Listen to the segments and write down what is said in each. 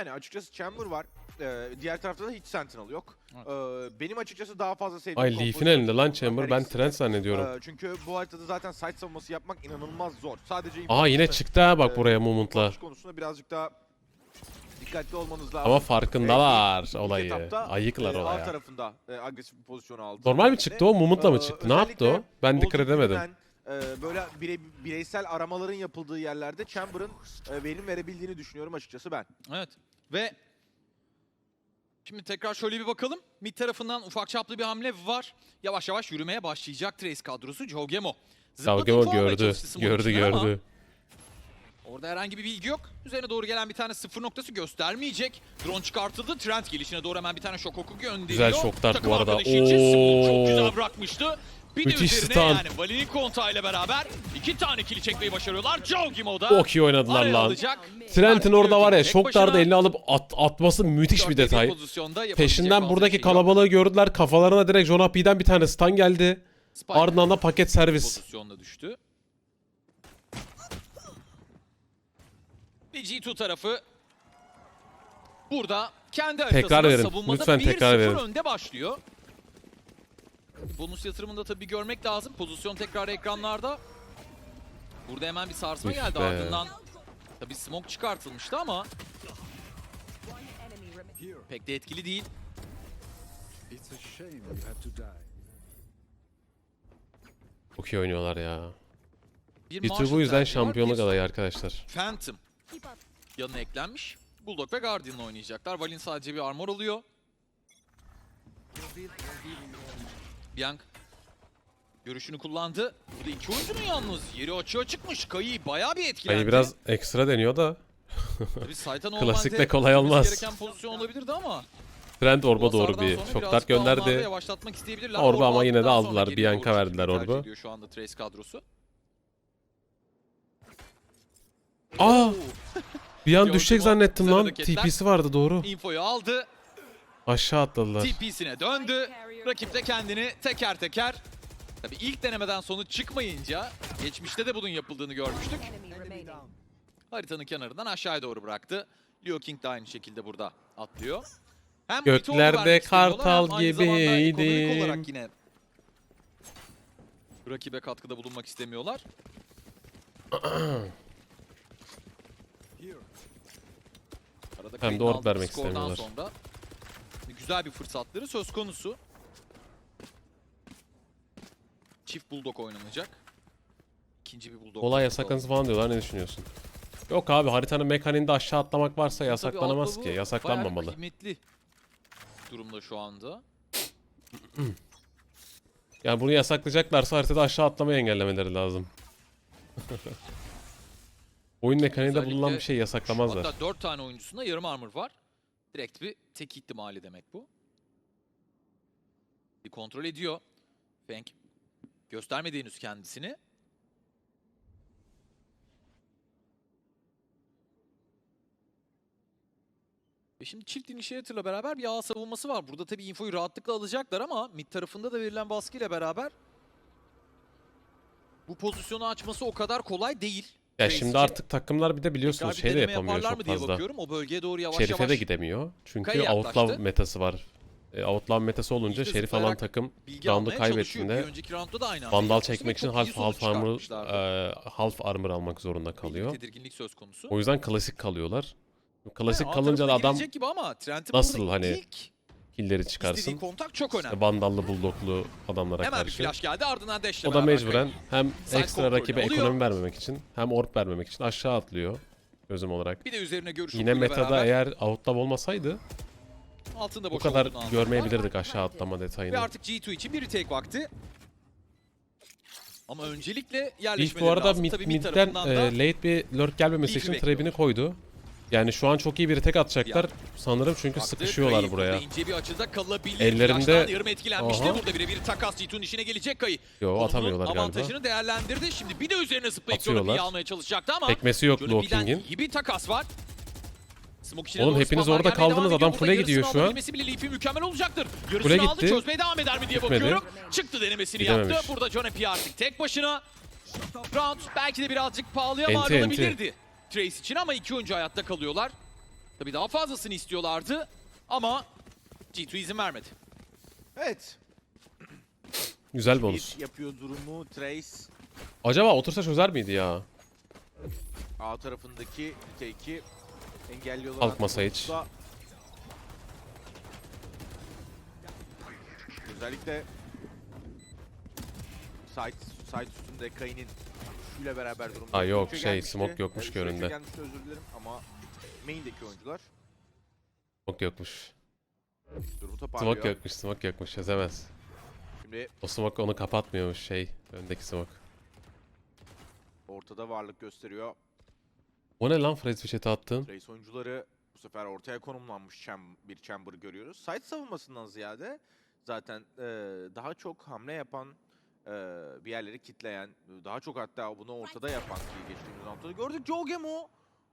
Yani açıkçası Chamber var. Ee, diğer tarafta da hiç Sentinel yok. Evet. Ee, benim açıkçası daha fazla sevdiğim Ay Leaf'in elinde lan Chamber. Ben. Trent zannediyorum. Ee, çünkü bu haritada zaten site savunması yapmak inanılmaz zor. Sadece Aa yine çıktı ha bak Ee, buraya Moment'la. Konusunda birazcık daha dikkatli olmanız lazım. Ama farkındalar İlk olayı. etapta, Ayıklar e, olaya. tarafında e, agresif bir pozisyon aldı. Normal mi çıktı o? Moment'la mı Ee, çıktı? Ne yaptı o? Ben dikkat edemedim. E, böyle bire- bireysel aramaların yapıldığı yerlerde Chamber'ın e, verim verebildiğini düşünüyorum açıkçası ben. Evet. Ve şimdi tekrar şöyle bir bakalım. Mid tarafından ufak çaplı bir hamle var. Yavaş yavaş yürümeye başlayacak Trace kadrosu Jogemo. Almaya gördü. Gördü ama gördü. Orada herhangi bir bilgi yok. Üzerine doğru gelen bir tane sıfır noktası göstermeyecek. Drone çıkartıldı. Trent gelişine doğru hemen bir tane şok oku gönderiyor. Güzel şoklar bu Takım arada. arkadaşı için Smoke çok Oo. güzel bırakmıştı. Bir Müthiş de üzerine stun. yani Vali'nin kontağıyla beraber iki tane kili çekmeyi başarıyorlar. Jogimo'da Çok iyi oynadılar araya lan. alacak. Trent'in orada var ya Tek şoklarda başına elini alıp at- atması müthiş bir detay. pozisyonda yapabilecek Peşinden fazla buradaki şey yok. kalabalığı gördüler. Kafalarına direkt John Api'den bir tane stun geldi. Spike Ardından da paket servis. pozisyonda düştü. Ve G2 tarafı burada kendi haritasında verin. savunmada Lütfen 1-0 tekrar verin. önde başlıyor. Bonus yatırımında tabii görmek lazım. Pozisyon tekrar ekranlarda. Burada hemen bir sarsma Üf geldi be. ardından. Tabii smoke çıkartılmıştı ama pek de etkili değil. Çok iyi oynuyorlar ya. Bir G2 Marshall bu yüzden şampiyonluk adayı arkadaşlar. Phantom yanına eklenmiş. Bulldog ve Guardian'la oynayacaklar. Valin sadece bir armor alıyor. Bianc görüşünü kullandı. Burada iki oyuncunun yalnız yeri açığa çıkmış. Kayı bayağı bir etkilendi. Hani biraz ekstra deniyor da. Normalde Klasikle kolay olmaz. gereken pozisyon olabilirdi ama Trent Orba doğru bir daha onlarda gönderdi. Yavaşlatmak isteyebilirler. Orba ama yine de aldılar. Bianca verdiler Orba. ediyor Şu anda Trace kadrosu. Aa! Bir an düşecek zannettim lan. TP'si vardı doğru. Infoyu aldı. Aşağı atladılar. TP'sine döndü. Rakip de kendini teker teker Tabii ilk denemeden sonuç çıkmayınca geçmişte de bunun yapıldığını görmüştük. Haritanın kenarından aşağıya doğru bıraktı. Leo King de aynı şekilde burada atlıyor. Hem Göklerde kartal gibiydim. olarak yine rakibe katkıda bulunmak istemiyorlar. Arada Hem de vermek istemiyorlar. Sonra güzel bir fırsatları söz konusu. Çift bulldog oynanacak. İkinci bir bulldog. Kolay yasaklanız falan diyorlar. Ne düşünüyorsun? Yok abi haritanın mekaniğinde aşağı atlamak varsa yasaklanamaz ki. Yasaklanmamalı. Bayağı kıymetli durumda şu anda. Yani bunu yasaklayacaklarsa haritada aşağı atlamayı engellemeleri lazım. Oyun mekaniğinde bulunan bir şey yasaklamazlar. Hatta 4 tane oyuncusunda yarım armor var. Direkt bir tek ihtimali demek bu. Bir kontrol ediyor. Feng göstermedi henüz kendisini. Ve şimdi çift initiator'la beraber bir ağ savunması var. Burada tabii infoyu rahatlıkla alacaklar ama mid tarafında da verilen baskıyla beraber bu pozisyonu açması o kadar kolay değil. Ya Trace şimdi için. artık takımlar bir de biliyorsunuz Tekrar bir şey de deneme yapamıyor yaparlar çok mı diye fazla. bakıyorum. O bölgeye doğru yavaş Şerife yavaş de gidemiyor. Çünkü Kayı outlaw yaklaştı. metası var. E, outlaw metası olunca İşte şerif alan takım roundu kaybettiğinde vandal çekmek için half half armor e, half armor almak zorunda kalıyor. tedirginlik söz konusu. O yüzden klasik kalıyorlar. Klasik Yani kalınca da adam ama nasıl hani ilk killeri çıkarsın. kontak çok önemli. İşte vandallı bulldoglu adamlara Hemen karşı. flash geldi ardından O da mecburen hem Side ekstra rakibe alıyor. ekonomi vermemek için hem orb vermemek için aşağı atlıyor çözüm olarak. Bir de üzerine görüş Yine metada beraber eğer outlaw olmadı altında bu boş kadar olduğunu görmeyebilirdik aşağı atlama Ve detayını. artık G2 için bir retake vakti. Ama öncelikle Leaf yerleşmeleri bu arada lazım. mid, Tabii mid midden tarafından da e, late bir lurk gelmemesi için trap'ini koydu. Yani şu an çok iyi bir tek atacaklar. Sanırım çünkü Baktı, sıkışıyorlar Kayı buraya. burada ince bir açıda kalabilir. Ellerinde- Flash'tan yarım etkilenmişti. Aha. Burada birebir takas G2'nun işine gelecek Kayı. Yo Konunun atamıyorlar galiba. avantajını değerlendirdi. Şimdi bir de üzerine zıplayıp Atıyorlar. Jonapi'yi almaya çalışacaktı ama Tekmesi yok Jonapi'den Low King'in. iyi bir takas var. Smoke Oğlum hepiniz orada kaldınız, adam full'e gidiyor şu an. bile Leaf'i mükemmel olacaktır. Yarısını Full'e aldı gitti. çözmeye devam eder mi diye Gitmedi. bakıyorum. Çıktı denemesini Gidememiş. yaptı. Burada Jonapi artık tek başına. Round belki de birazcık pahalıya mal Enti, olabilirdi. Trace için ama iki oyuncu hayatta kalıyorlar. Tabii daha fazlasını istiyorlardı ama G2 izin vermedi. Evet. Güzel bonus. Bir yapıyor durumu. Trace Acaba otursa çözer miydi ya? A tarafındaki take'i engelliyorlar. Kalkmasa hiç. Özellikle site, site üstünde Kayn'in şuyla beraber durumda. Ha, yok, Üçe şey, gelmişti. smoke yokmuş Ee, ki üçe önünde. gelmişti, özür dilerim ama main'deki oyuncular Smoke yokmuş. durumu toparlıyor. Smoke yokmuş, smoke yokmuş. Çözemez. Şimdi O smoke onu kapatmıyormuş şey. Öndeki smoke. ortada varlık gösteriyor. O ne lan Fred Fişet'e attın? Trace oyuncuları bu sefer ortaya konumlanmış cham- bir chamber görüyoruz. Site savunmasından ziyade zaten e, daha çok hamle yapan, e, bir yerleri kitleyen, daha çok hatta bunu ortada yapan ki geçtiğimiz roundda gördük. Joe Gemo,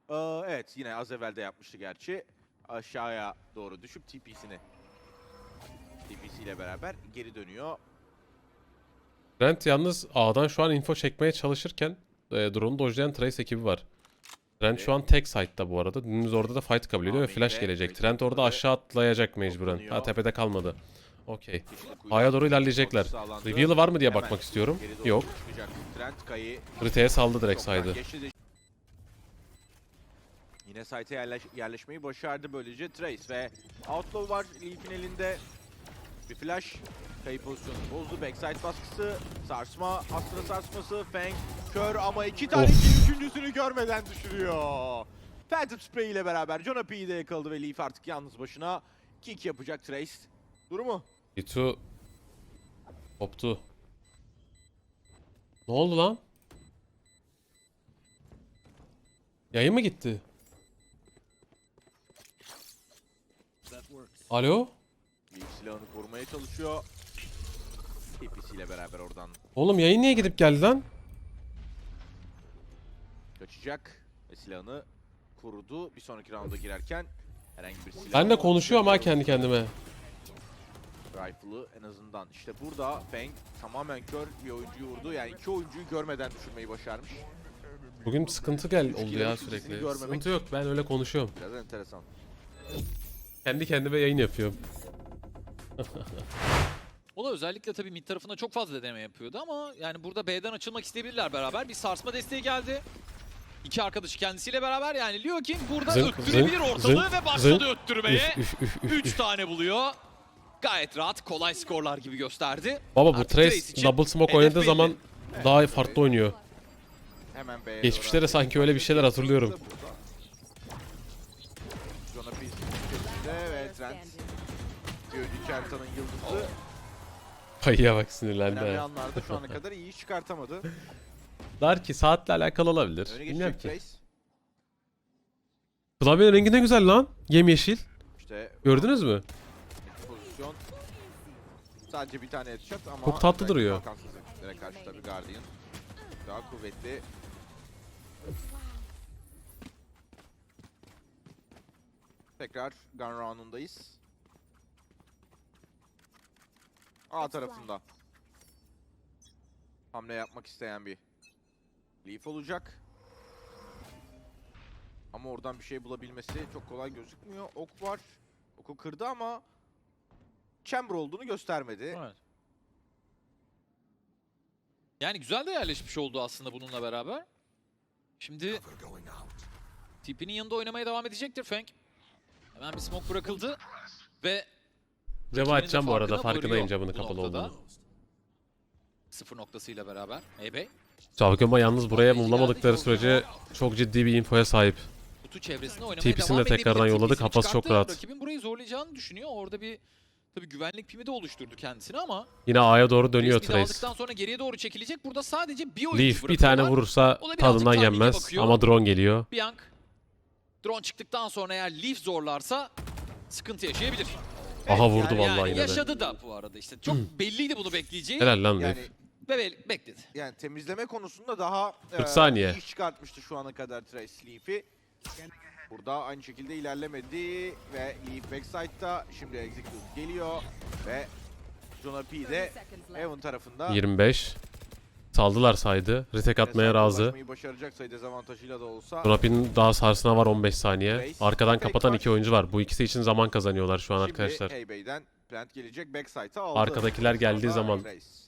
e, evet yine az evvel de yapmıştı gerçi. Aşağıya doğru düşüp TP'sini TP'si ile beraber geri dönüyor. Trent yalnız A'dan şu an info çekmeye çalışırken e, drone'u dojlayan Trace ekibi var. Trent şu an tek site'da bu arada. Dümdüz orada da fight kabul ediyor ve flash gelecek. Trent orada aşağı atlayacak mecburen. Ha tepede kalmadı. Okey. A'ya doğru ilerleyecekler. Reveal'ı var mı diye bakmak istiyorum. Yok. çıkacak. Trent Kayı Brite'ye saldı direkt saydı. Yine site'e yerleş yerleşmeyi başardı böylece Trace ve Outlaw var Leaf'in elinde. Bir flash. Kayı pozisyonu bozdu. Backside baskısı. Sarsma. Astra sarsması. Fang. Kör ama iki tane kill üçüncüsünü görmeden düşürüyor. Phantom Spray ile beraber John Api'yi de yakaladı ve Leaf artık yalnız başına kick yapacak Trace. Durumu. Itu koptu. Ne oldu lan? Yayın mı gitti? Alo? Leaf silahını korumaya çalışıyor. TPC ile beraber oradan Oğlum yayın niye gidip geldi lan? kaçacak ve silahını korudu. Bir sonraki rounda girerken herhangi bir silah Ben de konuşuyorum ha kendi kendime. Rifle'ı en azından. İşte burada Feng tamamen kör bir oyuncuyu vurdu. Yani iki oyuncuyu görmeden düşürmeyi başarmış. Bugün sıkıntı gel oldu ya sürekli. Sıkıntı yok ben öyle konuşuyorum. Biraz enteresan. Kendi kendime yayın yapıyorum. O da özellikle tabii mid tarafında çok fazla deneme yapıyordu ama yani burada B'den açılmak isteyebilirler beraber. Bir sarsma desteği geldi. İki arkadaşı kendisiyle beraber yani Lyokin burada Zınk, öttürebilir zınk, ortalığı zınk, ve başladı zınk. öttürmeye. Üf, üf, üf, üf, 3 üf. tane buluyor. Gayet rahat, kolay skorlar gibi gösterdi. Baba bu Artık Trace double smoke oynadığı zaman daha farklı oynuyor. Hemen B'ye Geçmişte de doğru sanki öyle bir şeyler hatırlıyorum. Ve Trent önceki haritanın yıldızı. Kayıya bak sinirlendi Önemli ha. anlarda şu ana kadar iyi çıkartamadı. Der ki saatle alakalı olabilir. Öne Bilmiyorum geçecek ki. Klavyenin rengi ne güzel lan. Yemyeşil. İşte Gördünüz mü? pozisyon. Sadece bir tane headshot ama Çok tatlı duruyor. Balkansızlıklara karşı tabii Guardian daha kuvvetli. Tekrar gun round'undayız. A tarafında. Hamle yapmak isteyen bir Leaf olacak. Ama oradan bir şey bulabilmesi çok kolay gözükmüyor. Ok var. Oku kırdı ama chamber olduğunu göstermedi. Evet. Yani güzel de yerleşmiş oldu aslında bununla beraber. Şimdi tipinin yanında oynamaya devam edecektir Feng. Hemen bir smoke bırakıldı ve Cevap açacağım bu arada farkındayım camının kapalı olduğunu. sıfır noktasıyla beraber. Eybey. Çalgınma yalnız buraya mumlamadıkları sürece çok ciddi bir infoya sahip. kutu çevresinde oynamaya TP'sini de tekrardan yolladı, kafası çok rahat. Rakibin burayı zorlayacağını düşünüyor. Orada bir tabii güvenlik pimi de oluşturdu kendisine ama Yine A'ya doğru dönüyor Trace. aldıktan sonra geriye doğru çekilecek. Burada sadece bir oyuncu Leaf bir tane vurursa tadından yenmez bakıyor. ama drone geliyor. Biank drone çıktıktan sonra eğer Leaf zorlarsa sıkıntı yaşayabilir. Aha vurdu yani- vallahi yani yine de. yaşadı da bu arada işte. Çok belliydi bunu bekleyeceği. Helal lan. Yani Ve be- bekledi. yani temizleme konusunda daha 40 saniye. iyi iş çıkartmıştı şu ana kadar Trace Leaf'i. Burada aynı şekilde ilerlemedi ve Leaf backside'da şimdi execute geliyor ve Jonah P de Evan tarafında 25. Saldılar saydı. Retake atmaya razı. Drop'in daha sarsına var 15 saniye. Arkadan kapatan iki oyuncu var. Bu ikisi için zaman kazanıyorlar şu an arkadaşlar. Heybey'den plant gelecek backside'a aldı. Arkadakiler geldiği zaman.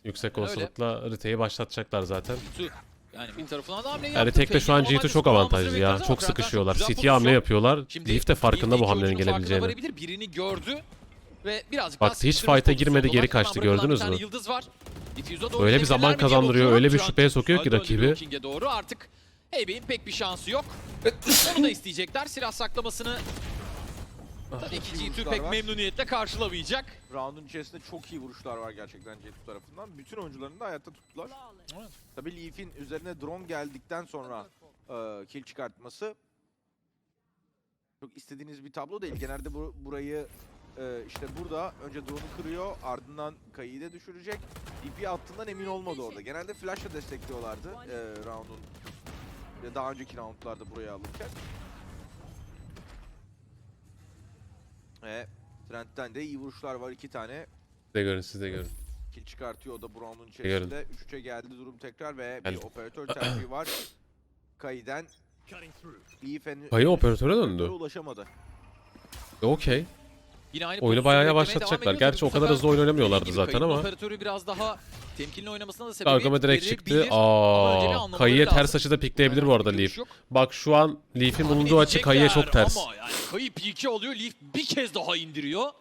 Yüksek olasılıkla Rite'yi başlatacaklar zaten. G2 yani bir tarafından da hamleyi Yani yaptı. Retake'de şu an Fake'in G2 çok avantajlı ya. Çok sıkışıyorlar. City'ye hamle yapıyorlar. Leaf de farkında bu hamlenin gelebileceğini. Birini gördü ve birazcık Bak, hiç fight'a girmedi, geri kaçtı, gördünüz mü? Yıldız var. Öyle bir zaman kazandırıyor, öyle bir şüpheye sokuyor ki rakibi. Doğru artık Heybey'in pek bir şansı yok. Onu da isteyecekler. Silah saklamasını tabii ki G2 Vuruşlar pek var. memnuniyetle karşılamayacak. Round'un içerisinde çok iyi vuruşlar var gerçekten Jet tarafından. Bütün oyuncularını da hayatta tuttular. Evet. Tabii Leaf'in üzerine drone geldikten sonra e, kill çıkartması çok istediğiniz bir tablo değil. Genelde bu, burayı e, işte burada önce drone'u kırıyor ardından kayıyı da düşürecek. DP attığından emin olmadı orada. Genelde flash'la destekliyorlardı e, round'un ve daha önceki roundlarda buraya alırken. Ve Trent'ten de iyi vuruşlar var iki tane. Siz de görün siz de görün. Kill çıkartıyor o da Brown'un içerisinde. 3-3'e geldi durum tekrar ve bir Geldi. operatör tercihi var. Kayı'den Leaf henüz Kayı operatöre operatöre döndü. ulaşamadı. E, Okey. Yine aynı Oyunu bayağı yavaşlatacaklar. Gerçi o kadar hızlı oyun oynamıyorlardı zaten ama. operatörü biraz daha temkinli oynamasına da sebebiyet Kargama direkt çıktı. Aa, Kayı'ya ters açıda pikleyebilir bu arada Leaf. Bak şu an Leaf'in bulunduğu açı Kayı'ya çok ters. Ama yani Kayı P2 alıyor. Leaf bir kez daha indiriyor.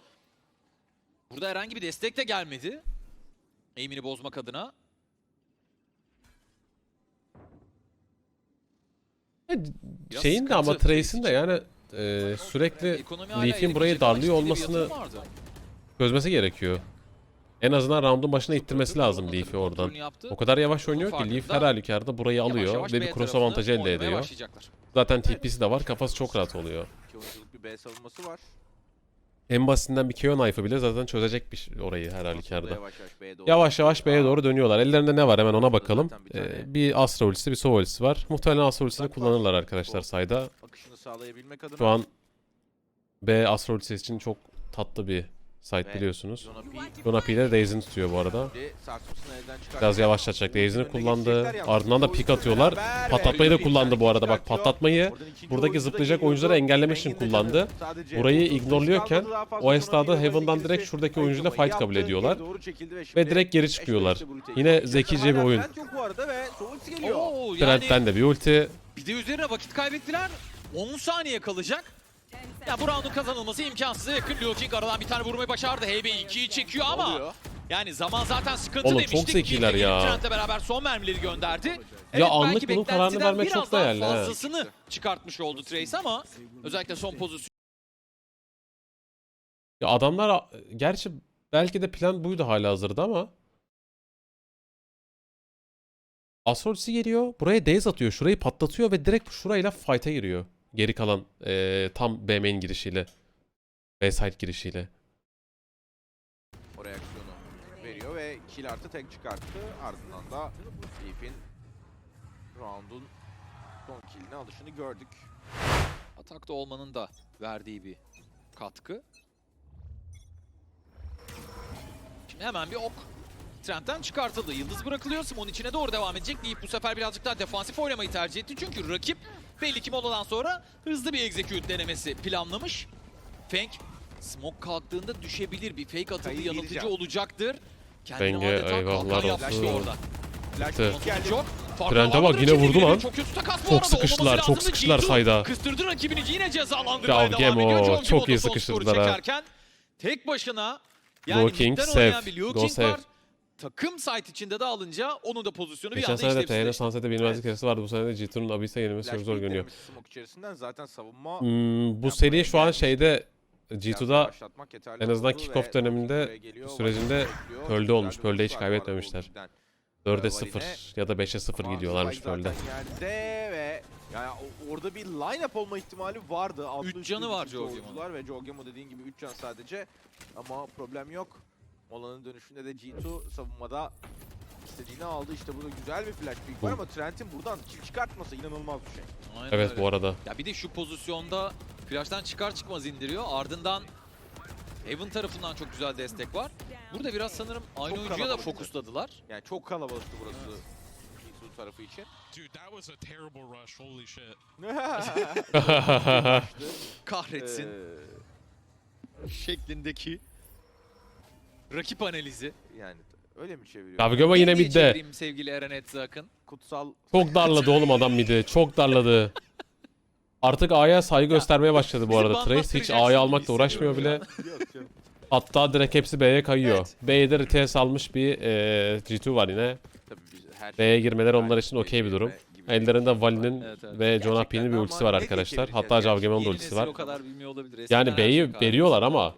Burada herhangi bir destek de gelmedi. Aim'ini bozmak adına. Biraz Şeyin de ama Trace'in de yani e, sürekli Leaf'in burayı darlıyor olmasını çözmesi gerekiyor. En azından round'un başına ittirmesi lazım Leaf'i oradan. O kadar yavaş oynuyor ki. Leaf her halükarda burayı alıyor yavaş ve bir cross avantajı elde ediyor. Zaten TP'si de var kafası çok rahat oluyor. Bir B savunması var. En basitinden bir KO knife'ı bile zaten çözecek bir orayı her halükarda. Yavaş yavaş B'ye doğru. Dönüyorlar. Ellerinde ne var hemen ona bakalım. Bir Ee, bir Astra ultisi bir Sova ultisi var. Muhtemelen Astra ultisini kullanırlar arkadaşlar sayda. Şu an B Astra ultisi için çok tatlı bir site biliyorsunuz. P de Daze'ini tutuyor bu arada. Biraz yavaşlatacak. Daze'ini kullandı. Ardından da pik atıyorlar. Patlatmayı da kullandı bu arada. Bak patlatmayı buradaki zıplayacak oyuncuları engellemek için kullandı. Burayı ignorluyorken o esnada Heaven'dan direkt şuradaki oyuncuyla fight kabul ediyorlar. ve direkt geri çıkıyorlar. Yine zekice bir oyun. Trent'ten de bir ulti. bir de üzerine vakit kaybettiler. 10 saniye kalacak. Ya bu roundun kazanılması imkansıza yakın. Liu King aradan bir tane vurmayı başardı. Heybey 2'yi çekiyor ama yani zaman zaten sıkıntı Oğlum çok demiştik. zekiler Yine ya. Trent'le beraber son mermileri gönderdi. Ya anlık belki bunun kararını vermek biraz çok daha değerli, he. fazlasını çıkartmış oldu Trace ama özellikle son pozisyon. Ya adamlar gerçi belki de plan buydu hala hazırda ama Astra ultisi geliyor. Buraya Daze atıyor. Şurayı patlatıyor ve direkt şurayla fight'a giriyor. Geri kalan eee, tam B main girişiyle. B side girişiyle. O reaksiyonu veriyor ve kill artı tek çıkarttı. Ardından da Leaf'in round'un son killini alışını gördük. Atakta olmanın da verdiği bir katkı. Şimdi hemen bir ok. Trent'ten çıkartıldı. Yıldız bırakılıyor. Simon içine doğru devam edecek. Leaf bu sefer birazcık daha defansif oynamayı tercih etti. Çünkü rakip belli ki moladan sonra hızlı bir execute denemesi planlamış. Feng smoke kalktığında düşebilir. Bir fake atıldı Kayı yanıltıcı gireceğim. olacaktı. Kendine Feng'e adeta eyvahlar kalkan yapmıştı olsun. orada. Bitti. Trent'e bak, yine vurdu lan. Çok Çok sıkıştılar, çok sıkıştılar G2 sayda. Kıstırdı rakibini yine cezalandırmaya Ya devam ediyor. John çok iyi sıkıştırdılar ha. Tek başına yani Go King safe. var. Takım site içinde de alınca onun da pozisyonu bir Geçen anda sene de TN işlevsizleşti. Sunset'e bilinmezlik yarısı vardı. Bu sene de G2'nun Abyss'e yenilmesi çok zor görünüyor. denemesi smoke içerisinden zaten savunma Hmm, bu seri şu an şeyde biraz G2'da başlatmak yeterli en azından kick-off döneminde sürecinde. Pearl'de olmuş. bir Pearl'de hiç kaybetmemişler. Wolves'den. 4'e Ee, 0 Valine- ya da 5'e 0 Ama gidiyorlarmış Pearl'de. ve yani o- orada bir line-up olma ihtimali vardı. Altlı Üç üstlü canı var bütün Joe Gemo'nun. oyuncular Ve Joe Gemo dediğin gibi 3 can sadece. Ama problem yok. Molanın dönüşünde de G2 savunmada istediğini aldı. İşte burada güzel bir flash pick var ama Trent'in buradan kill çıkartması inanılmaz bir şey. Aynen Evet öyle. bu arada. Ya bir de şu pozisyonda flash'tan çıkar çıkmaz indiriyor. Ardından Heaven tarafından çok güzel destek var. Burada biraz sanırım aynı Çok oyuncuya da kalabalıktı. fokusladılar. Yani çok kalabalıktı burası. tarafı için. Dude, that was a terrible rush. Holy shit. Kahretsin Ee, şeklindeki rakip analizi. yani öyle mi çeviriyor? Gavgama yine Ne diye midde. çevireyim sevgili Eren Etzak'ın. Kutsal Çok darladı oğlum adam midi. Çok darladı. Artık A'ya saygı göstermeye başladı bu arada Trace. Hiç gibi almakla uğraşmıyor bile. hissediyorum Yok canım. Hatta direkt hepsi B'ye kayıyor. Evet. B'ye de RTS almış bir eee, G2 var yine. Tabii biz her şey- B'ye girmeler onlar için okey bir durum. gibi- Ellerinde Vali'nin Evet, evet. ve John Gerçekten Api'nin bir ama ultisi var ne arkadaşlar. geçebileceğiz Hatta? Javgeman'ın da Yeni ultisi nesil var. o kadar bilmiyor olabilir. Eskiden Yani her B'yi şey veriyorlar ama.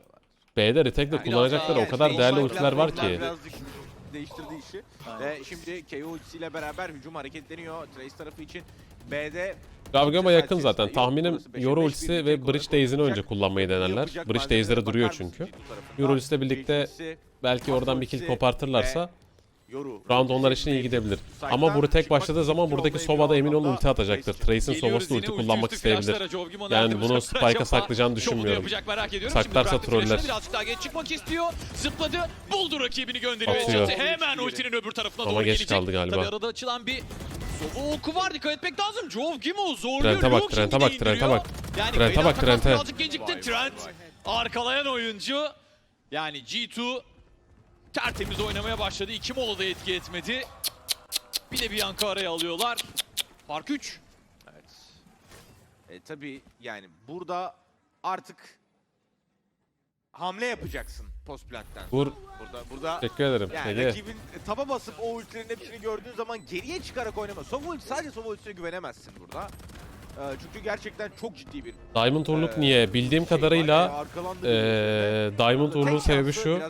B'de retake de Yani kullanacaklar. O kadar değerli ultiler var ki. Birazcık değiştirdi işi. Ve şimdi KO ultisiyle beraber hücum hareketleniyor. Trace tarafı için B'de Gavgama yakın zaten. Tahminim Yoru ultisi ve Bridge Daze'ini önce kullanmayı denerler. Bridge Daze'leri duruyor çünkü. G2 tarafında? Yoru ultisiyle birlikte belki oradan bir kill kopartırlarsa. Round onlar için iyi gidebilir. Ama bu retake başladığı zaman buradaki Sova'da emin olun ulti atacaktır. Trace'in Sova'sı ulti kullanmak isteyebilir. Yani bunu bu Spike'a saklayacağını düşünmüyorum. yapacak merak ediyorum. Saklarsa troller. Birazcık daha geç çıkmak istiyor. Zıpladı. Buldu rakibini gönderiyor. Atıyor. Hemen ultinin öbür tarafına Ama doğru geç gelecek. kaldı galiba. Tabii arada açılan bir Sova oku var. Dikkat etmek lazım. Jovgimo zorluyor. Trent'e bak, Trent'e bak, Trent'e bak. Yani Trent'e bak, Trent'e. Birazcık gecikti. Trent arkalayan oyuncu. Yani G2 tertemiz oynamaya başladı. İki molada etki etmedi. Bir de bir yankı araya alıyorlar. Fark 3. Evet. E, tabii yani burada artık hamle yapacaksın post plant'ten. Vur. Burada burada Teşekkür ederim. yani Ege. rakibin e, taba basıp o ultilerin hepsini gördüğün zaman geriye çıkarak oynama. Sova ulti sadece Sova ultisine güvenemezsin burada. E, çünkü gerçekten çok ciddi bir Diamond Urluk e, niye? Bildiğim şey kadarıyla eee Diamond Tek Urluk'un sebebi şu.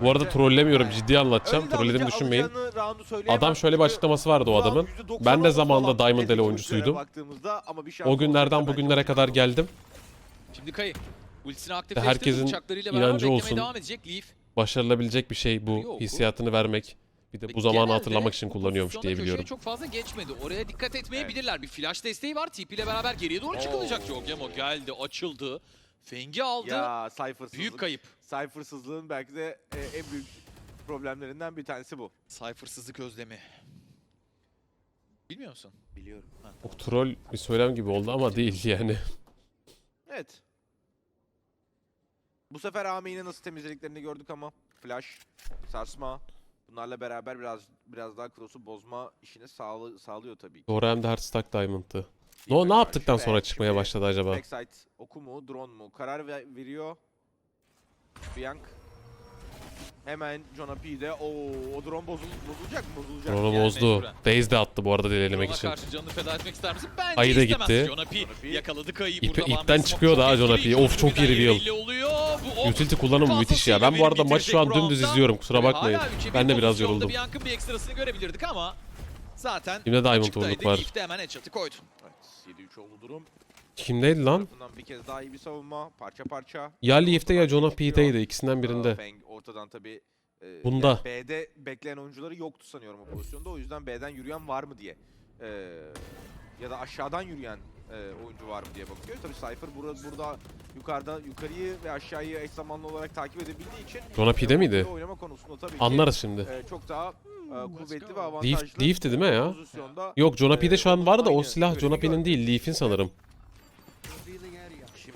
Bu arada trollemiyorum Yani ciddi anlatacağım. öyle de Trollediğimi alacağı- düşünmeyin. Adam şöyle bir açıklaması vardı o adamın. %90 Ben de zamanında Diamond Ele oyuncusuydum. baktığımızda ama bir şans O günlerden bugünlere kadar geldim. Şimdi Kayı. Ultisini aktifleştirdi. herkesin inancı olsun. devam edecek. Leaf. Başarılabilecek bir şey bu- hissiyatını vermek. Bir de Ve bu zamanı hatırlamak için kullanıyormuş diye biliyorum. çok fazla geçmedi. Oraya dikkat etmeyebilirler. Bir flash desteği var. TP ile beraber geriye doğru çıkılacak. Oo. Jogemo geldi, açıldı. Fengi aldı. Ya Cypher'sızlık. Büyük kayıp. Cypher'sızlığın belki de e, en büyük problemlerinden bir tanesi bu. Cypher'sızlık özlemi. Bilmiyor musun? Biliyorum. Çok troll bir söylem gibi oldu ama değil yani. Evet. Bu sefer AM'yi nasıl temizlediklerini gördük ama flash, sarsma bunlarla beraber biraz biraz daha cross'u bozma işini sağlı, sağlıyor tabii ki. Doğru hem de Heartstack Diamond'tı. No, ne yaptıktan sonra çıkmaya şimdi başladı acaba? Backside oku mu, drone mu? Karar ver- veriyor. Biank. Hemen John P'de. Oo, o drone bozul bozulacak mı? Bozulacak. Drone'u Yani bozdu. Base de attı bu arada delelemek için. karşı canını feda etmek ister misin? Bence Ayı da gitti. Jonah P. Yakaladı Kayı. Van ipten çıkıyor daha. Jonah P. Of, İlk çok iyi reveal. Utility kullanımı müthiş ya. Ben bu arada maçı şu an dümdüz izliyorum. Kusura bakmayın. Ben de biraz yoruldum. Bir yankın bir ekstrasını görebilirdik ama zaten Kimde Diamond. Urluk var? Leaf'te hemen headshot'ı koydu. Evet, 7-3 oldu durum. Kimdeydi lan? Tarafından bir kez daha iyi bir savunma. Parça parça. Ya Leaf'te ya Jonah. P'teydi. ikisinden birinde. Feng ortadan tabii. e, Bunda. yani B'de bekleyen oyuncuları yoktu sanıyorum o pozisyonda. O yüzden B'den yürüyen var mı diye. e, ya da aşağıdan yürüyen e, oyuncu var mı diye bakıyor. Tabii Cypher burada, burada yukarıda yukarıyı ve aşağıyı eş zamanlı olarak takip edebildiği için Jonah P'de e, miydi? Oynama konusunda tabii ki Anlarız şimdi. e, çok daha e, kuvvetli ve avantajlı. Leaf, Leaf'ti değil mi ya? Pozisyonda. Yok Jonah P'de şu an var da o silah Jonah P'nin gördük. değil Leaf'in sanırım.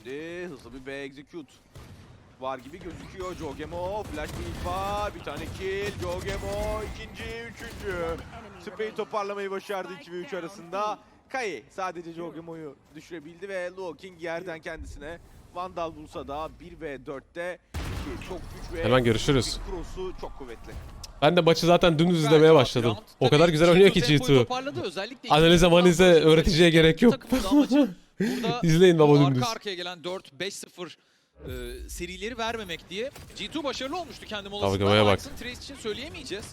Şimdi hızlı bir B execute var gibi gözüküyor. Jogemo, flash bir var, bir tane kill. Jogemo ikinci, üçüncü. Spray'i toparlamayı başardı 2 ve 3 arasında. Kai sadece Jogemo'yu düşürebildi ve King yerden kendisine Vandal bulsa da 1 ve 4'te ki çok güç ve Hemen görüşürüz. Cross'u çok kuvvetli. Ben de maçı zaten dümdüz izlemeye başladım. O kadar güzel oynuyor ki tempoyu G2. toparladı. Özellikle Analize manize öğreticiye gerek yok. Burada İzleyin baba arka dümdüz. arkaya gelen 4-5-0 e, serileri vermemek diye. G2 başarılı olmuştu kendi molasında. Kavgamaya bak. Aynısını Trace için söyleyemeyeceğiz.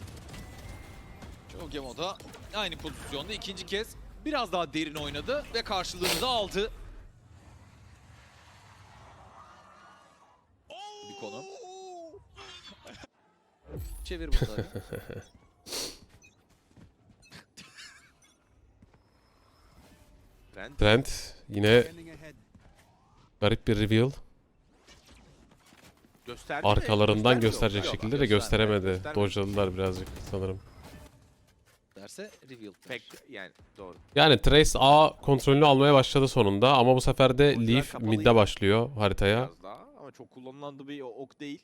Jogemo da aynı pozisyonda ikinci kez biraz daha derin oynadı ve karşılığını da aldı. Bir konu. Çevir bunları. Trent Trent yine garip bir reveal. gösterdi? Arkalarından Göstermiyor. gösterecek Yok, şekilde de gösteremedi. göstermedi. Dojladılar birazcık sanırım. derse reveal. Pek yani doğru. Yani Trace A kontrolünü almaya başladı sonunda ama bu sefer de Oyuncular Leaf mid'de başlıyor haritaya. Daha ama çok kullanılan bir ok değil.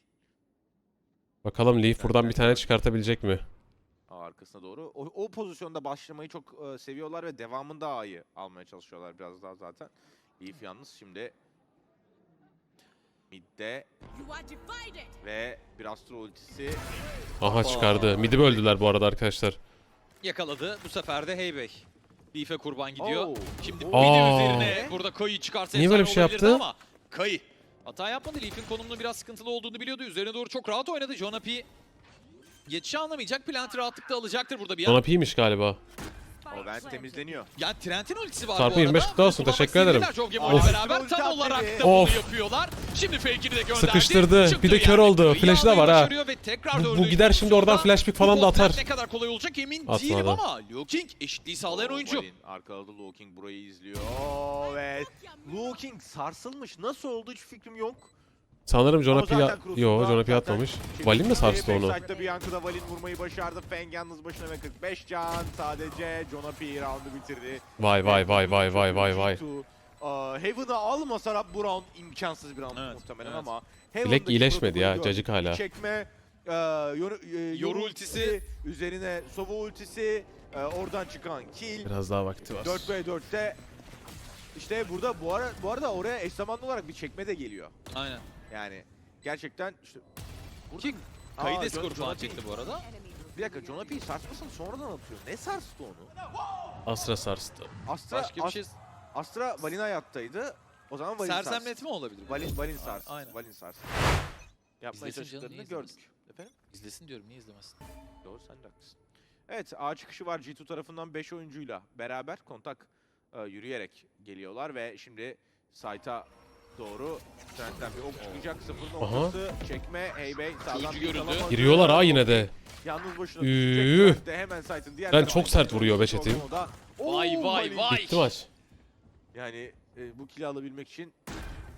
Bakalım Leaf buradan bir tane çıkartabilecek mi? Arkasına doğru. O, o pozisyonda başlamayı çok e, seviyorlar ve devamında A'yı almaya çalışıyorlar biraz daha zaten. Leaf yalnız şimdi midde ve bir Astro ultisi. Aha çıkardı. Mid'i böldüler bu arada arkadaşlar. Yakaladı. Bu sefer de Heybey. Leaf'e kurban gidiyor. Oo. Şimdi Oo. Aa. üzerine burada Kay'ı çıkarsa Niye böyle bir şey yaptı? Ama Kay hata yapmadı. Leaf'in konumunun biraz sıkıntılı olduğunu biliyordu. Üzerine doğru çok rahat oynadı. John P. Geçişi anlamayacak. Planti rahatlıkla alacaktır burada bir an. P'ymiş galiba. O ben temizleniyor. Yani Trent'in ultisi var bu arada. 25 kutlu olsun, teşekkür ederim. Of. ile beraber Of. tam olarak da Of. bunu yapıyorlar. Şimdi fake'ini de gönderdi. Sıkıştırdı. Çıktı Bir de kör yani. oldu. Kayı Flash'ı da almayı var ha. başarıyor ve tekrar Bu- bu dördüncü gider şimdi oradan pozisyonda. flash pick falan da atar. Ne kadar kolay olacak emin Atmadı. değilim ama Liu King eşitliği sağlayan oyuncu. Valin arkaladı Luo King burayı izliyor. Oo, ve Luo King sarsılmış. Nasıl oldu hiç fikrim yok. Sanırım Cruz'da Yo zaten atmamış. Valin mi sarstı onu? Backside'da Bianco'da Valin vurmayı başardı. Feng yalnız başına ve 45 can. Sadece Jonah P roundu bitirdi. Vay vay vay vay vay vay vay. G2, aa, Heaven'ı almasa bu round imkansız bir round Evet, muhtemelen evet. ama Bilek Heaven'daki iyileşmedi ya, cacık hala. Çekme, e, yoru, e, yoru ultisi. üzerine Sova ultisi, e, oradan çıkan kill. Biraz daha vakti var. 4v4'te işte burada bu ara bu arada oraya eş zamanlı olarak bir çekme de geliyor. Aynen. Yani gerçekten işte Ki Aa, Kayı da John- skor Jonah falan çekti bu arada. Bir dakika Jonah P sarsmasın sonradan atıyor. Ne sarstı onu? Asra sarstı. Astra, Başka bir şey Astra Valin hayattaydı. O zaman Valin sarstı. sersemletme olabilir. Valin, Valin sarstı. Aynen. Valin sarstı. Yapmaya çalıştıklarını gördük. Efendim? İzlesin diyorum niye izlemesin? Doğru sen de haklısın. Evet A çıkışı var G2 tarafından 5 oyuncuyla beraber kontak e, yürüyerek geliyorlar ve şimdi site'a doğru Trent'ten bir ok çıkacak. Sıfır noktası çekme Heybey sağdan bir görüldü. Giriyorlar ha yine de. Yalnız başına Üüüü. hemen site'ın diğer Ben çok sert vuruyor be gidiyor. chat'im. O da- Vay vay vay. Bitti maç. Yani e, bu kili alabilmek için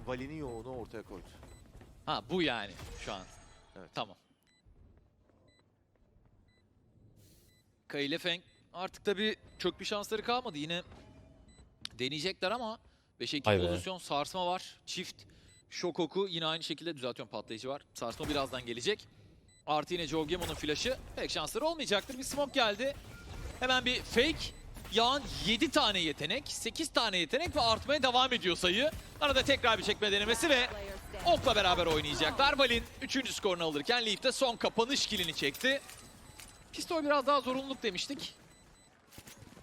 Valin'in yoğunu ortaya koydu. Ha bu yani şu an. Evet. Tamam. Kay ile Feng artık tabii çok bir şansları kalmadı. Yine deneyecekler ama 5'e 2 Vay be. pozisyon sarsma var. Çift şok oku yine aynı şekilde düzeltiyorum patlayıcı var. Sarsma birazdan gelecek. Artı yine Joe Gamon'un flash'ı pek şansları olmayacaktır. Bir smoke geldi. Hemen bir fake. Yağan 7 tane yetenek, 8 tane yetenek ve artmaya devam ediyor sayı. Arada tekrar bir çekme denemesi ve Ok'la beraber oynayacaklar. Valin 3. skorunu alırken Leaf de son kapanış kilini çekti. Pistol biraz daha zorunluluk demiştik.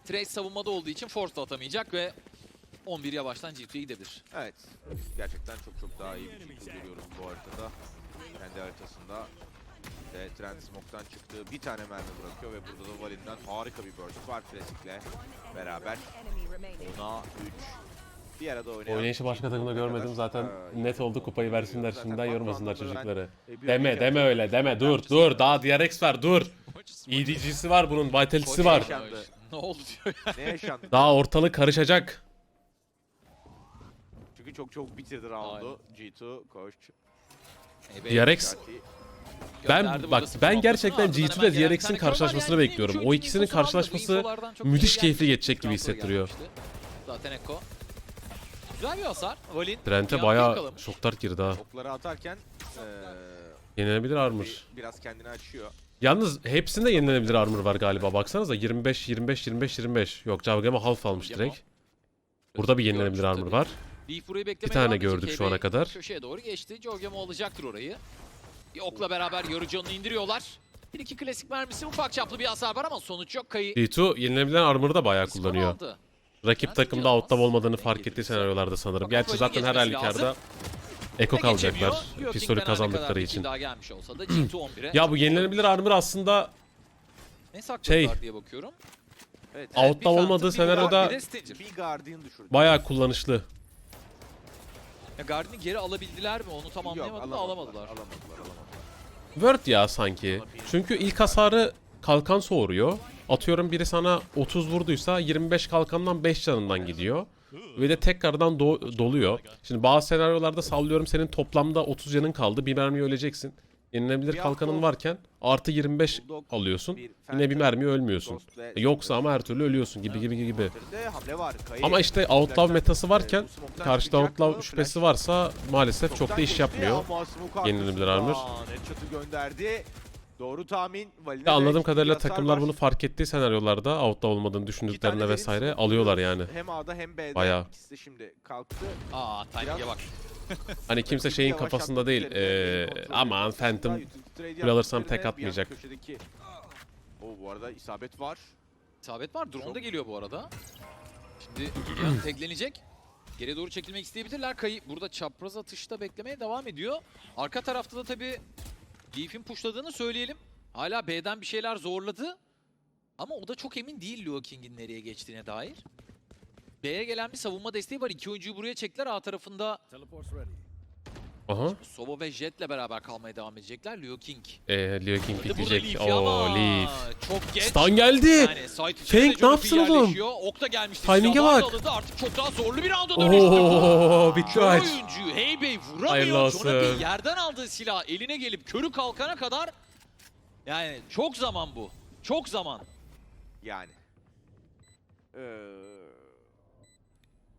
Trace savunmada olduğu için force atamayacak ve 11 yavaştan G2'ye gidebilir. Evet. Gerçekten çok çok daha iyi bir şekilde görüyoruz bu haritada. Kendi haritasında. Ve Trent Smoke'tan çıktığı bir tane mermi bırakıyor ve burada da Valin'den harika bir burst var Classic'le beraber. Ona 3. Bir arada oynayan... Oynayışı başka takımda görmedim zaten. e, Net oldu kupayı versinler Zaten şimdiden yormasınlar çocukları. e, Deme deme öyle deme dur dur daha DRX var dur. EDG'si var bunun Vitality'si var. Ne oldu diyor. Ne yaşandı? Daha ortalık karışacak. Çünkü çok çok bitirdi roundu. G2, Koç, DRX ben bak ben gerçekten Ardından G2 hemen ile DRX'in karşılaşmasını bekliyorum. O ikisinin karşılaşması müthiş keyifli geçecek gibi hissettiriyor. Zaten Ekko. Güzel bir hasar. Valin. Trent'e bayağı şoklar girdi ha. okları atarken eee, Yenilenebilir armor. bir- biraz kendini açıyor. Yalnız hepsinde yenilenebilir armor var galiba. Baksanıza 25 25 25 25. Yok Javgema half almış direkt. Burada bir yenilenebilir armor var. Leaf burayı beklemeye tane devam edecek. gördük şu ana kadar. Köşeye doğru geçti. Jogemo alacaktır orayı. Bir okla beraber yarı canını indiriyorlar. Bir iki klasik mermisi ufak çaplı bir hasar var ama sonuç yok. Kayı D2 yenilenebilen armor'ı da bayağı kullanıyor. Rakip Yani takımda out'ta olmadığını fark ettiği senaryolarda sanırım. Gerçi zaten her halükarda eko kalacaklar. Pistolü kazandıkları bir için. kill daha gelmiş olsa da G2 11'e. Ya bu yenilenebilir armor aslında şey- diye bakıyorum. Evet. Evet, bir olmadığı bir senaryoda bir. Bir bayağı kullanışlı. Ya Guardian'ı geri alabildiler mi onu tam Yok, anlayamadım da alamadılar. Alamadılar, alamadılar. Word ya sanki. Çünkü ilk hasarı kalkan soğuruyor. Atıyorum biri sana 30 vurduysa 25 kalkandan 5 canından gidiyor. Ve de tekrardan do- doluyor. Şimdi bazı senaryolarda sallıyorum senin toplamda 30 canın kaldı. Bir mermi öleceksin. Yenilebilir Bir kalkanın varken artı 25 Bulldog, alıyorsun. bir Yine bir mermi ölmüyorsun. Ghost ve Yoksa ama her türlü ölüyorsun gibi gibi gibi. Kayı- Ama işte outlaw Flash'tan, metası e, varken karşıda outlaw şüphesi varsa maalesef çok da iş yapmıyor. Yenilebilir armor. Doğru tahmin. Valide Ya anladığım kadarıyla takımlar var. bunu fark ettiği senaryolarda outlaw olmadığını derin vesaire alıyorlar yani. Hem A'da hem B'de. Bayağı. İkisi de şimdi kalktı. Aa timing'e bak. Hani kimse şeyin kafasında değil. kontrol aman. Phantom kul alırsam tek atmayacak. Oo bu arada isabet var. İsabet var. Drone da geliyor bu arada. Şimdi yan teklenecek. Geriye doğru çekilmek isteyebilirler. Kayı burada çapraz atışta beklemeye devam ediyor. Arka tarafta da tabii Leaf'in pushladığını söyleyelim. Hala B'den bir şeyler zorladı. Ama o da çok emin değil Luo King'in nereye geçtiğine dair. B'ye gelen bir savunma desteği var. İki oyuncuyu buraya çektiler. A tarafında. Aha. Sobo ve Jet'le beraber kalmaya devam edecekler. Luo King. Eee Leo King Burada bitecek. Leaf ya ama Oo Leaf. Çok geç. Stun geldi. Yani site ne yapsın oğlum? yerleşiyor. Ok da gelmişti. Timing'e Silahlar bak. alındı. Artık çok daha zorlu bir rounda dönüştü. Oo bitti Kör maç. oyuncu Heybey Hayırlı vuramıyor. olsun. Jonathan yerden aldığı silah eline gelip körü kalkana kadar yani çok zaman bu. Çok zaman. Yani. Ee,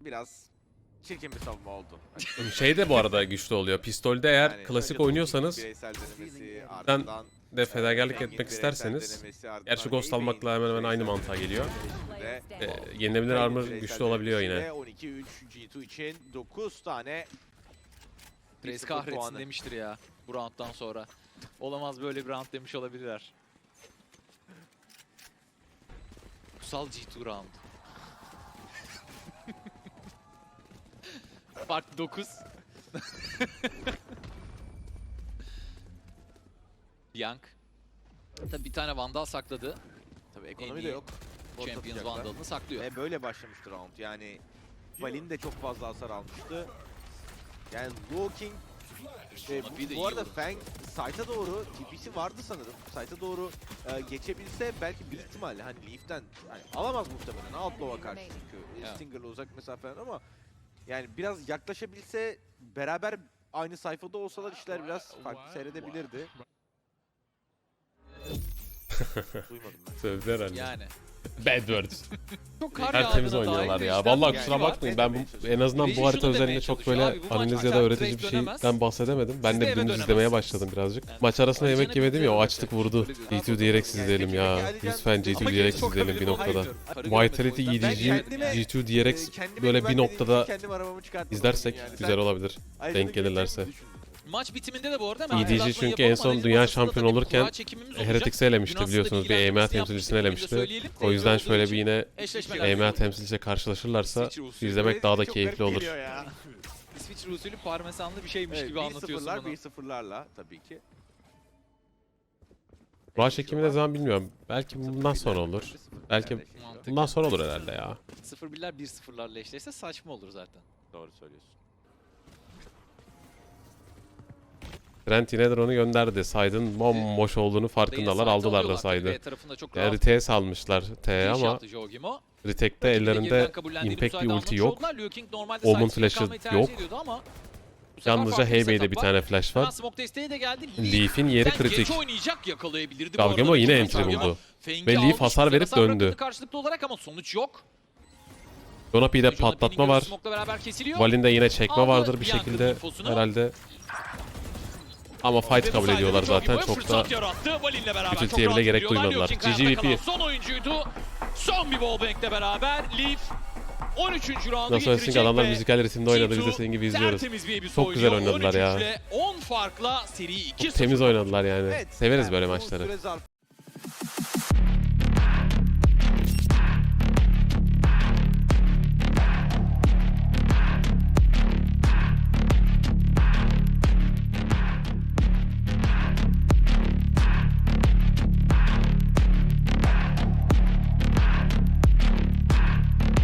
biraz çirkin bir savunma oldu. Şey de bu arada güçlü oluyor. Pistolde eğer Yani klasik oynuyorsanız ardından de fedakarlık etmek isterseniz gerçi Ghost almakla hemen hemen aynı mantığa geliyor. denemesinde Ee, yenilebilir armor güçlü olabiliyor yine. denemesiyle 12-3 G2 için 9 tane Trace 1-0 kahretsin puanı. demiştir ya bu rounddan sonra. Olamaz böyle bir round demiş olabilirler. Kutsal G2 round. Fark 9. Young. Tabii bir tane Vandal sakladı. Tabii ekonomi de yok. Bot Champions atacaklar. Vandal'ını saklıyor. Ve böyle başlamıştı round. Yani Valin de çok fazla hasar almıştı. Yani Luo King e, Sonra bir de bu, iyi bu arada vurdu. Feng site'a doğru TP'si vardı sanırım. Site'a doğru e, geçebilse belki bir ihtimalle hani Leaf'ten hani alamaz muhtemelen Outlaw'a karşı çünkü Evet. Stinger'la uzak mesafeden ama yani biraz yaklaşabilse beraber aynı sayfada olsalar işler biraz farklı seyredebilirdi. Duymadım ben. Sövdü herhalde. Yani. Bad words. Çok kar Tertemiz yağdığına oynuyorlar bir ya. işlem Vallahi yok. kusura bakmayın. Ben bu, en azından Reji bu harita şunu demeye üzerinde çok çalışıyor böyle abi, bu maç analiz ya da zaten öğretici bir dönemez. şeyden bahsedemedim. Ben Siz de de eve dönemezsiniz. izlemeye başladım birazcık. Yani Maç arasında yemek yemedim ya o bekliyorum açlık zaten. vurdu. Böyle bir- G2 diyerek izleyelim ya. Lütfen G2 diyerek izleyelim bir noktada. Vitality EDG kendime- G2 diyerek kendime böyle bir noktada izlersek güzel olabilir. Denk gelirlerse. Maç bitiminde de bu arada hemen EDG çünkü en son dünya tabii olurken. Heretics'i elemişti biliyorsunuz. Bir EMA temsilcisini elemişti. O yüzden şöyle bir yine EMA yapıyoruz. temsilcisiyle karşılaşırlarsa izlemek daha da keyifli olur. İsviçre usulü parmesanlı bir şeymiş Evet, gibi anlatıyorsun 1-0'lar bunu. 1-0'larla tabii ki. Kura çekimi ne zaman bilmiyorum. Belki bundan sonra olur. Belki bundan sonra olur herhalde ya. 0-1'ler 1-0'larla eşleşse saçma olur zaten. Doğru söylüyorsun. Trent yine drone'u gönderdi. Side'ın bomboş olduğunu farkındalar. Aldılar da saydı. Çok Yani Retake'e salmışlar T giriş ama Rakibini ellerinde impact bir ulti yok. Omen flash'ı yok. Yalnızca farklı bir tane flash var. Leaf'in yeri kritik. Arada. yine entry buldu. Ve Leaf hasar verip döndü. karşılıklı olarak ama sonuç yok. Donapi'de Jonathan'in patlatma var. Valin'de yine çekme vardır bir şekilde herhalde. Ama fight bu kabul ediyorlar zaten. Çok da rahat bile gerek duymadılar. GGVP. Son oyuncuydu. Son bir wallbang'le beraber Leaf 13. roundu Nasıl getirecek adamlar müzikal ritimde oynadı. Biz de G2 senin gibi izliyoruz. Çok güzel oynadılar ya. 13 ile 10 farkla seri 2-0. Çok temiz oynadılar yani. Severiz böyle maçları.